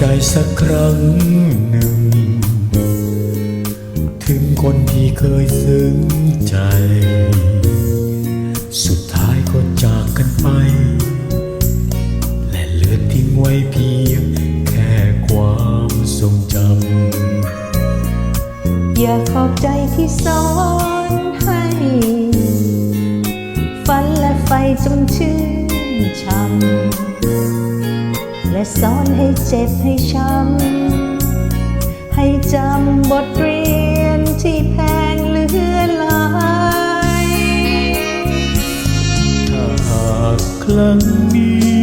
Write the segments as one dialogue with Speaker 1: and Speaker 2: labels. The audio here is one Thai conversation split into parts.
Speaker 1: ใจสักครั้งหนึ่ง ถึงคนที่เคยซึ้งใจ สุดท้ายก็จากกันไป และเหลือทิ้งไว้เพียงแค่ความทรงจำ
Speaker 2: อย่าขอบใจที่สอนให้ ฝันและไฟจงชื่นช่ำ และสอนให้เจ็บให้ช้ำ ให้จำบทเรียนที่แพงเหลือหลาย
Speaker 1: ถ้าหากครั้งนี้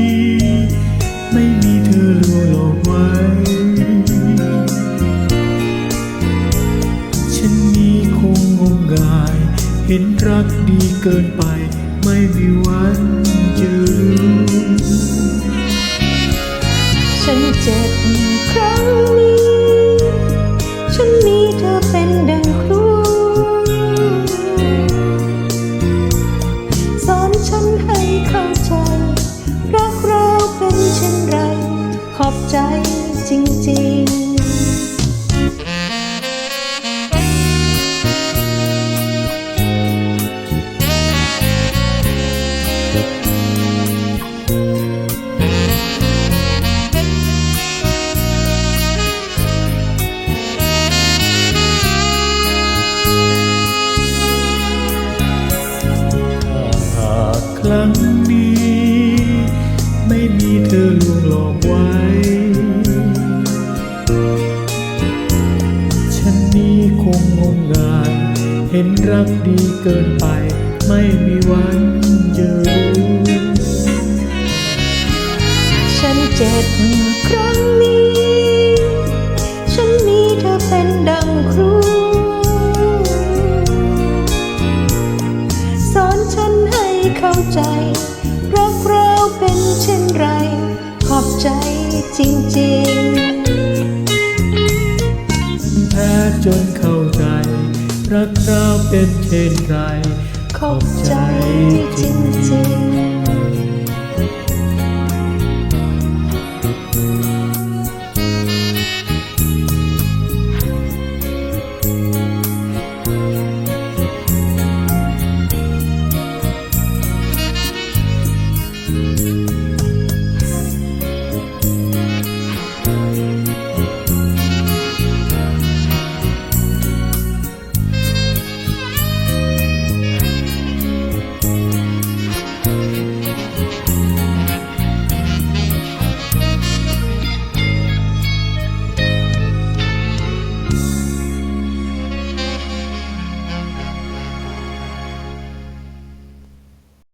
Speaker 1: ไม่มีเธอลวงหลอกไว้ ฉันนี้คงงมงาย เห็นรักดีเกินไป ไม่มีวันจะรู้
Speaker 2: ฉันเจ็บครั้ง ครั้ง
Speaker 1: นี้ ไม่มีเธอลวงหลอกไว้ ฉันนี้คงงมงาย เห็นรักดีเกินไป ไม่มีวันจะรู้
Speaker 2: ฉันเจ็บครั รักเราเป็นเช่นไร ขอบใจจริงๆ
Speaker 1: แท้จนเข้าใจ รักเราเป็นเช่นไร
Speaker 2: ขอบใจจริง